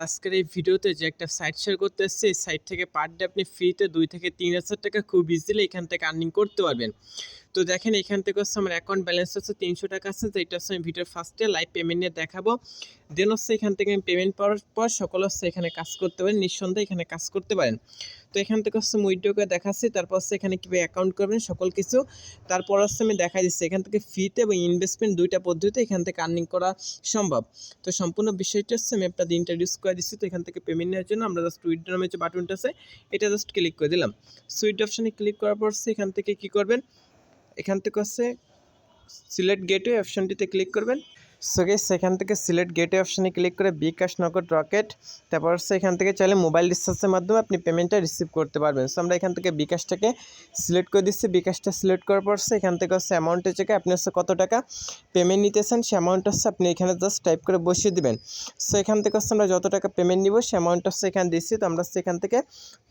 আজকের এই ভিডিওতে যে একটা সাইট শেয়ার করতে এসেছি সাইট থেকে পার ডে আপনি ফ্রিতে দুই থেকে তিন হাজার টাকা খুব ইজিলি এখান থেকে আর্নিং করতে পারবেন। তো দেখেন এখান থেকে হচ্ছে আমার অ্যাকাউন্ট ব্যালেন্স হচ্ছে তিনশো টাকা আছে যেটা হচ্ছে আমি ভিডিওর ফার্স্টে লাইভ পেমেন্ট নিয়ে দেখাবো। দেন হচ্ছে এখান থেকে আমি পেমেন্ট পাওয়ার পর সকল হচ্ছে এখানে কাজ করতে পারেন, নিঃসন্দেহে এখানে কাজ করতে পারেন। তো এখান থেকে হচ্ছে উইডিওকে দেখাচ্ছি, তারপর হচ্ছে এখানে কীভাবে অ্যাকাউন্ট করবেন সকল কিছু। তারপর হচ্ছে আমি দেখা দিচ্ছি, এখান থেকে ফিতে এবং ইনভেস্টমেন্ট দুইটা পদ্ধতিতে এখান থেকে আর্নিং করা সম্ভব। তো সম্পূর্ণ বিষয়টা হচ্ছে আমি আপনাদের ইন্ট্রোডিউস করে দিচ্ছি, তো এখান থেকে পেমেন্ট নেওয়ার জন্য আমরা জাস্ট উইড্রো নামে যে বাটনটা আছে, এটা জাস্ট ক্লিক করে দিলাম। সুইড অপশানে ক্লিক করার পর এখান থেকে কী করবেন? এখান থেকে হচ্ছে সিলেক্ট গেটওয়ে অপশানটিতে ক্লিক করবেন। সো গেস সেখান থেকে সিলেক্ট গেটে অপশানে ক্লিক করে বিকাশ নগদ রকেট তারপর এখান থেকে চাইলে মোবাইল রিচার্জের মাধ্যমে আপনি পেমেন্টটা রিসিভ করতে পারবেন। সো আমরা এখান থেকে বিকাশটাকে সিলেক্ট করে দিচ্ছি। বিকাশটা সিলেক্ট করার পর এখান থেকে হচ্ছে অ্যামাউন্টের জায়গায় আপনি হচ্ছে কত টাকা পেমেন্ট নিতেছেন, সে অ্যামাউন্ট হচ্ছে আপনি এখানে জাস্ট টাইপ করে বসিয়ে দেবেন। সো এখান থেকে হচ্ছে আমরা যত টাকা পেমেন্ট নিব, সে অ্যামাউন্ট হচ্ছে এখানে দিচ্ছি। তো আমরা এখান থেকে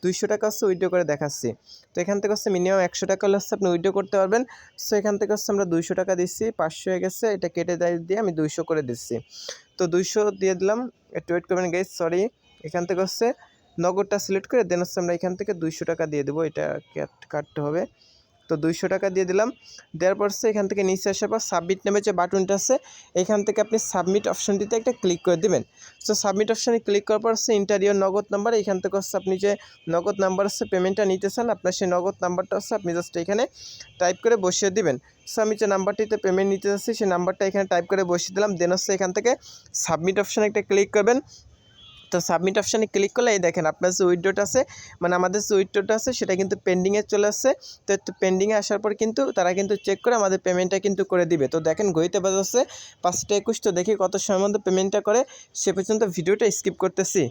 দুইশো টাকা হচ্ছে উইড্রো করে দেখাচ্ছি। তো এখান থেকে হচ্ছে মিনিমাম একশো টাকা হলে হচ্ছে আপনি উইড্রো করতে পারবেন। সো এখান থেকে হচ্ছে আমরা দুইশো টাকা দিচ্ছি। পাঁচশো হয়ে গেছে। এটা কেটে দিয়ে আমি দুইশো করে দিচ্ছি। তো দুইশো দিয়ে দিলাম, একটু ওয়েট করবেন গাইজ সরি এখান থেকে হচ্ছে নগদটা সিলেক্ট করে দেন হচ্ছে আমরা এখান থেকে দুইশো টাকা দিয়ে দেবো, এটা কাট- কাটতে হবে। তো দুইশো টাকা দিয়ে দিলাম। দেওয়ার পর সে এখান থেকে নিচে আসার পর সাবমিট নামে যে বাটনটা আছে, এখান থেকে আপনি সাবমিট অপশনটিতে একটা ক্লিক করে দেবেন। সো সাবমিট অপশানে ক্লিক করার পর হচ্ছে ইন্টারিয়র নগদ নাম্বার এখান থেকে হচ্ছে আপনি যে নগদ নাম্বার হচ্ছে পেমেন্টটা নিতে চান, আপনার সেই নগদ নাম্বারটা হচ্ছে আপনি জাস্ট এখানে টাইপ করে বসিয়ে দিবেন। সো আমি যে নাম্বারটিতে পেমেন্ট নিতে চাচ্ছি সেই নাম্বারটা এখানে টাইপ করে বসিয়ে দিলাম। দেন হচ্ছে এখান থেকে সাবমিট অপশানে একটা ক্লিক করবেন। তো সাবমিট অপশানে ক্লিক করলে, এই দেখেন আপনার যে উইড্রোটা আছে মানে আমাদের যে উইড্রোটা আছে, সেটা কিন্তু পেন্ডিংয়ে চলে আসছে। তো পেন্ডিংয়ে আসার পর কিন্তু তারা কিন্তু চেক করে আমাদের পেমেন্টটা কিন্তু করে দিবে। তো দেখেন গইতে বাজাচ্ছে পাঁচটা একুশ, তো দেখি কত সময় মধ্যে পেমেন্টটা করে। সে পর্যন্ত ভিডিওটা স্কিপ করতেছি।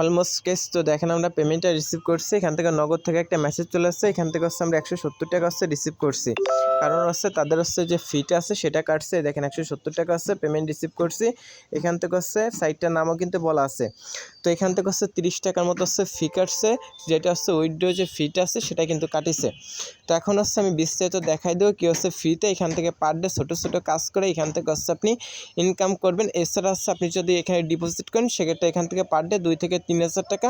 অলমোস্ট কেস তো দেখেন আমরা পেমেন্টটা রিসিভ করছি, এখান থেকে নগদ থেকে একটা মেসেজ চলে আসছে, এখান থেকে হচ্ছে আমরা একশো সত্তর টাকা হচ্ছে রিসিভ করছি। কারণ হচ্ছে তাদের হচ্ছে যে ফিটা আছে সেটা কাটছে দেখেন একশো সত্তর টাকা হচ্ছে পেমেন্ট রিসিভ করছি, এখান থেকে হচ্ছে সাইটটার নামও কিন্তু বলা আছে। তো এখান থেকে হচ্ছে তিরিশ টাকার মতো হচ্ছে ফি কাটছে, যেটা হচ্ছে উইড্রো যে ফিটা আছে সেটা কিন্তু কাটিছে। তো এখন হচ্ছে আমি বিস্তারিত দেখাই দেবো কী হচ্ছে ফ্রিতে এখান থেকে পার ডে ছোটো ছোটো কাজ করে এখান থেকে হচ্ছে আপনি ইনকাম করবেন। এছাড়া হচ্ছে আপনি যদি এখানে ডিপোজিট করেন, সেক্ষেত্রে এখান থেকে পার ডে দুই থেকে তিন হাজার টাকা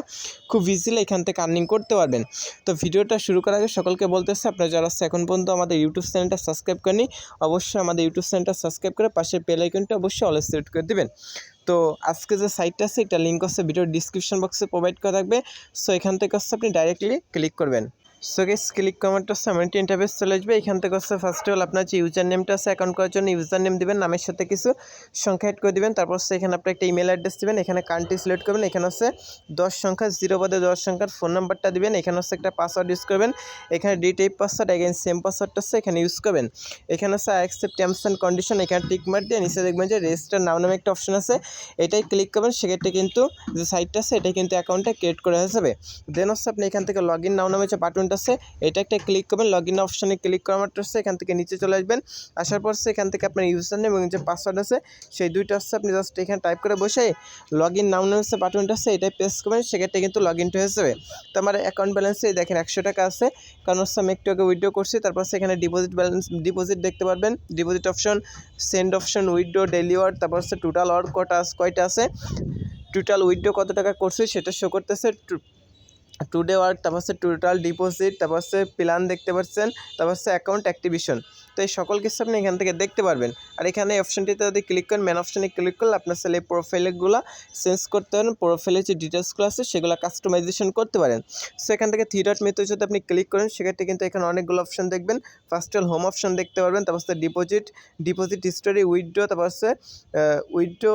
খুব ইজিলি এখান থেকে আর্নিং করতে পারবেন। তো ভিডিওটা শুরু করার আগে সকলকে বলতেছে আপনারা যারা আছে এখন পর্যন্ত আমাদের ইউটিউব চ্যানেলটা সাবস্ক্রাইব করেনি অবশ্যই আমাদের ইউটিউব চ্যানেলটা সাবস্ক্রাইব করে পাশে বেল আইকনটা অবশ্যই অল সিলেক্ট করে দেবেন। তো আজকে যে সাইটটা আছে, এটা লিঙ্ক হচ্ছে ভিডিওর ডিসক্রিপশন বক্সে প্রোভাইড করা থাকবে। সো এখান থেকে হচ্ছে আপনি ডাইরেক্টলি ক্লিক করবেন। সো গেস ক্লিক কমেন্ট হচ্ছে ইন্টারভেস চলে আসবে। এখান থেকে হচ্ছে ফার্স্ট অল আপনার যে ইউজার নেমটা আছে অ্যাকাউন্ট করার জন্য ইউজার নেম দেবেন, নামের সাথে কিছু সংখ্যা অ্যাড করে দেবেন। তারপর হচ্ছে এখানে আপনার একটা ইমেল অ্যাড্রেস দেবেন, এখানে কান্ট্রি সিলেক্ট করবেন, এখানে হচ্ছে দশ সংখ্যা জিরো বাদে দশ সংখ্যার ফোন নাম্বারটা দিবেন, এখানে হচ্ছে একটা পাসওয়ার্ড ইউজ করবেন। এখানে D type password again same পাসওয়ার্ডটা হচ্ছে এখানে ইউজ করবেন। এখানে হচ্ছে অ্যাকসেপ্ট টার্মস অ্যান্ড কন্ডিশন এখানে টিক মার দিয়ে নিচে দেখবেন যে রেজিস্টার নাও নামে একটা অপশন আছে। এটাই ক্লিক করবেন, সেক্ষেত্রে কিন্তু যে সাইটটা আছে, এটা কিন্তু অ্যাকাউন্টটা ক্রিয়েট করে যাবে। দেন হচ্ছে আপনি এখান থেকে লগ ইন নাও নামে যে বাটনটা আছে, এটা একটা ক্লিক করবেন লগ ইন অপশনে ক্লিক করা মাত্র হচ্ছে এখান থেকে নিচে চলে আসবেন। আসার পর হচ্ছে এখান থেকে আপনার ইউজার নেম এবং যে পাসওয়ার্ড আছে, সেই দুইটা হচ্ছে আপনি জাস্ট এখানে টাইপ করে বসে লগ ইন নাও নামে যে বাটনটা আছে, এটাই প্রেস করবেন, সেক্ষেত্রে কিন্তু লগ ইনটা হয়ে যাবে। তো আমার অ্যাকাউন্ট ব্যালেন্সে দেখেন একশো টাকা আছে, কারণ হচ্ছে আমি একটু আগে উইড্রো করছি, তারপর সেখানে ডিপোজিট ব্যালেন্স ডিপোজিট দেখতে পারবেন deposit option send option withdraw daily word তারপর হচ্ছে টোটাল ওয়ার্ড কটা, কয়টা আছে টোটাল উইড্রো কত টাকা করছি সেটা শো করতেছে টুডে ওয়ার্ক তারপর হচ্ছে টোটাল ডিপোজিট তারপর হচ্ছে প্ল্যান দেখতে পাচ্ছেন, তারপর হচ্ছে অ্যাকাউন্ট অ্যাক্টিভেশন তো এই সকল কিছু আপনি এখান থেকে দেখতে পারবেন। আর এখানে অপশনটিতে যদি ক্লিক করেন ম্যান অপশনে ক্লিক করলে আপনার সেলে প্রোফাইলগুলো চেঞ্জ করতে পারেন। প্রোফাইলের যে ডিটেলসগুলো আছে, সেগুলো কাস্টমাইজেশন করতে পারেন। সো এখান থেকে থ্রি ডট যদি আপনি ক্লিক করেন, সেক্ষেত্রে কিন্তু এখানে অনেকগুলো অপশন দেখবেন। ফার্স্ট অল হোম অপশন দেখতে পারবেন, তারপর হচ্ছে ডিপোজিট ডিপোজিট হিস্টোরি উইথড্র তারপর হচ্ছে উইথড্র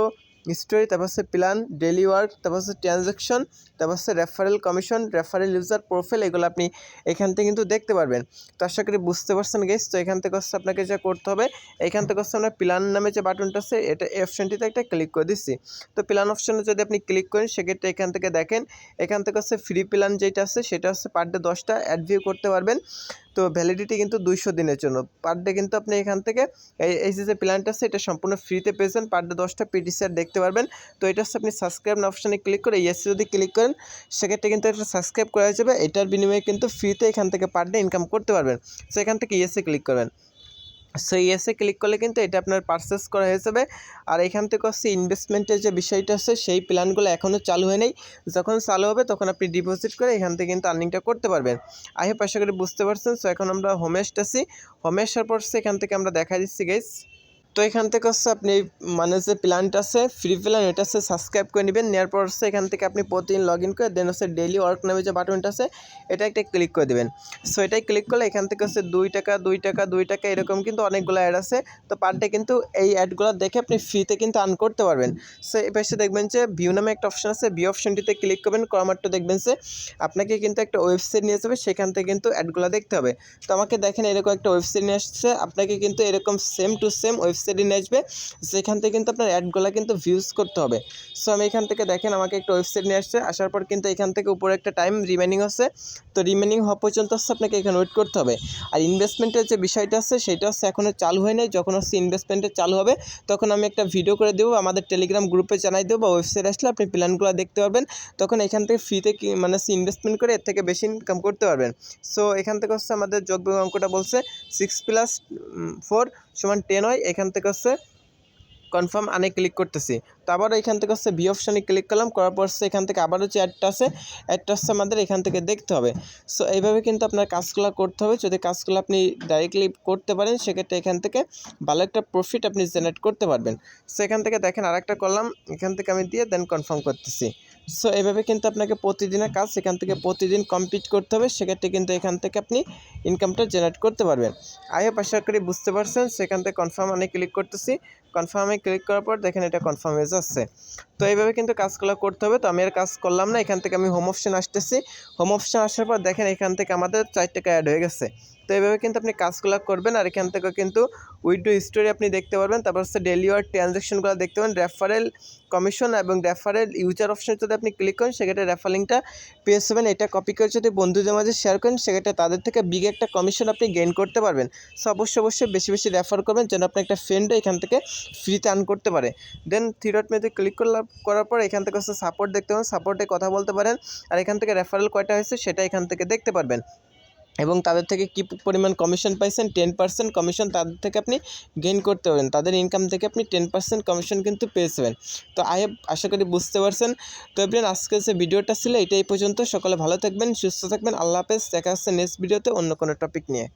হিস্টোরি তারপর হচ্ছে প্ল্যান ডেলি ওয়ার্ক তারপর হচ্ছে ট্রানজ্যাকশন তারপর হচ্ছে referral commission referral user profile এগুলো আপনি এখান থেকে কিন্তু দেখতে পারবেন। তো আশা করি বুঝতে পারছেন গেস তো এখান থেকে হচ্ছে আপনাকে যা করতে হবে, এখান থেকে হচ্ছে আমরা প্ল্যান নামে যে বাটনটা আছে, এটা অপশনটিতে একটা ক্লিক করে দিচ্ছি। তো প্ল্যান অপশানে যদি আপনি ক্লিক করেন, সেক্ষেত্রে এখান থেকে দেখেন, এখান থেকে হচ্ছে ফ্রি প্ল্যান যেটা আছে, সেটা হচ্ছে পার ডে দশটা অ্যাড ভিউ করতে পারবেন। তো ভ্যালিডিটি কিন্তু দুইশো দিনের জন্য। পার ডে কিন্তু আপনি এখান থেকে এই যে প্ল্যানটা আছে, এটা সম্পূর্ণ ফ্রিতে পেয়েছেন। পার ডে দশটা পিটিসিআর দেখতে পারবেন। তো এটা হচ্ছে আপনি সাবস্ক্রাইব অপশানে ক্লিক করে ইয়েসে যদি ক্লিক করেন, সেক্ষেত্রে কিন্তু একটা সাবস্ক্রাইব করা যাবে। এটার বিনিময়ে কিন্তু ফ্রিতে এখান থেকে পার ডে ইনকাম করতে পারবেন। সেখান থেকে ইয়েসে ক্লিক করবেন। সো ইয়েসে ক্লিক করলে কিন্তু এটা আপনার পারচেস করা হয়ে যাবে। আর এখান থেকে হচ্ছে ইনভেস্টমেন্টের যে বিষয়টা আছে, সেই প্ল্যানগুলো এখনও চালু হয় নাই। যখন চালু হবে, তখন আপনি ডিপোজিট করে এখান থেকে কিন্তু আর্নিংটা করতে পারবেন। আই হোপ আশা করি বুঝতে পারছেন। সো এখন আমরা হোমেস্ট আসতেছি হোমে আসার পর সে এখান থেকে আমরা দেখা দিচ্ছি গেস তো এখান থেকে হচ্ছে আপনি মানে যে প্ল্যানটা আছে ফ্রি প্ল্যান এটা হচ্ছে সাবস্ক্রাইব করে নেবেন। নেওয়ার পর হচ্ছে এখান থেকে আপনি প্রতিদিন লগ ইন করে দেন হচ্ছে ডেলি ওয়ার্ক নামে যে বাটনটা আছে, এটা একটা ক্লিক করে দেবেন। সো এটাই ক্লিক করলে এখান থেকে হচ্ছে দুই টাকা দুই টাকা দুই টাকা এরকম কিন্তু অনেকগুলো অ্যাড আছে। তো পার ডে কিন্তু এই অ্যাডগুলো দেখে আপনি ফ্রিতে কিন্তু আর্ন করতে পারবেন। সো এই পাশে দেখবেন যে ভিউ নামে একটা অপশন আছে ভিউ অপশনটিতে ক্লিক করবেন, করার দেখবেন যে আপনাকে কিন্তু একটা ওয়েবসাইট নিয়ে যাবে, সেখান থেকে কিন্তু অ্যাডগুলো দেখতে হবে। তো আমাকে দেখেন এরকম একটা ওয়েবসাইট নিয়ে আসছে, আপনাকে কিন্তু এরকম সেম টু সেম ওয়েবসাইটে নিয়ে আসবে। সেখান থেকে কিন্তু আপনার অ্যাডগুলো কিন্তু ভিউজ করতে হবে। সো আমি এখান থেকে দেখেন আমাকে একটা ওয়েবসাইট নিয়ে আসছে। আসার পর কিন্তু এখান থেকে উপরে একটা টাইম রিমেনিং আছে। তো রিমেনিং হওয়া পর্যন্ত হচ্ছে আপনাকে এখানে ওয়েট করতে হবে। আর ইনভেস্টমেন্টের যে বিষয়টা আছে, সেটা হচ্ছে এখনও চালু হয় নাই। যখন হচ্ছে ইনভেস্টমেন্টের চালু হবে, তখন আমি একটা ভিডিও করে দেবো। আমাদের টেলিগ্রাম গ্রুপে জানাই দেবো বা ওয়েবসাইট আসলে আপনি প্ল্যানগুলো দেখতে পারবেন। তখন এখান থেকে ফ্রিতে মানে ইনভেস্টমেন্ট করে এর থেকে বেশি ইনকাম করতে পারবেন। সো এখান থেকে হচ্ছে আমাদের যোগবিয়োগ অঙ্কটা বলছে সিক্স প্লাস ফোর সমান টেন হয়, এখান থেকে হচ্ছে কনফার্ম আনে ক্লিক করতেছি। তো আবারও এখান থেকে হচ্ছে বি অপশানে ক্লিক করলাম, করার পর হচ্ছে এখান থেকে আবারও যে অ্যাডটা আছে অ্যাডটা হচ্ছে আমাদের এখান থেকে দেখতে হবে। সো এইভাবে কিন্তু আপনার কাজগুলো করতে হবে। যদি কাজগুলো আপনি ডাইরেক্টলি করতে পারেন, সেক্ষেত্রে এখান থেকে ভালো একটা প্রফিট আপনি জেনারেট করতে পারবেন। সো এখান থেকে দেখেন আরেকটা করলাম এখান থেকে আমি দিয়ে দেন কনফার্ম করতেছি। সো এইভাবে কিন্তু আপনাকে প্রতিদিনের কাজ সেখান থেকে প্রতিদিন কমপ্লিট করতে হবে। সেক্ষেত্রে কিন্তু এখান থেকে আপনি ইনকামটা জেনারেট করতে পারবেন। আই হোপ আশা করি বুঝতে পারছেন। সেখান থেকে কনফার্ম আমি ক্লিক করতেছি। কনফার্মে ক্লিক করার পর দেখেন এটা কনফার্ম হয়ে যাচ্ছে। তো এইভাবে কিন্তু কাজগুলো করতে হবে। তো আমি আর কাজ করলাম না। এখান থেকে আমি হোম অপশন আসতেছি। হোম অপশন আসার পর দেখেন এখান থেকে আমাদের চার টাকা অ্যাড হয়ে গেছে। তো এভাবে কিন্তু আপনি কাজগুলো করবেন আর এখান থেকে কিন্তু উইডো স্টোরি আপনি দেখতে পারবেন। তারপর হচ্ছে ডেলি ওয়ার ট্রানজ্যাকশনগুলো দেখতে পাবেন রেফারেল কমিশন এবং রেফারেল ইউজার অপশন যদি আপনি ক্লিক করেন, সেক্ষেত্রে রেফারিংটা পেয়ে যাবেন। এটা কপি করে যদি বন্ধুদের মাঝে শেয়ার করেন, সেক্ষেত্রে তাদের থেকে বিগ একটা কমিশন আপনি গেইন করতে পারবেন। সো অবশ্যই অবশ্যই বেশি বেশি রেফার করবেন যেন আপনি একটা ফ্রেন্ডও এখান থেকে ফ্রিতে আর্ন করতে পারে। দেন থ্রি ডট মেতে ক্লিক করলাম করার পর এখান থেকে হচ্ছে সাপোর্ট দেখতে পাবেন সাপোর্টে কথা বলতে পারেন। আর এখান থেকে রেফারেল কয়টা হয়েছে, সেটা এখান থেকে দেখতে পারবেন। এবং তাদের থেকে কী পরিমাণ কমিশন পাইছেন? টেন পার্সেন্ট কমিশন তাদের থেকে আপনি গেইন করতে পারবেন। তাদের ইনকাম থেকে আপনি টেন পার্সেন্ট কমিশন কিন্তু পেয়ে যাবেন তো আই আশা করি বুঝতে পারছেন। তো এবার আজকে যে ভিডিওটা ছিল, এটাই পর্যন্ত। সকলে ভালো থাকবেন, সুস্থ থাকবেন। আল্লাহ হাফেজ। দেখা হচ্ছে নেক্সট ভিডিওতে অন্য কোনো টপিক নিয়ে।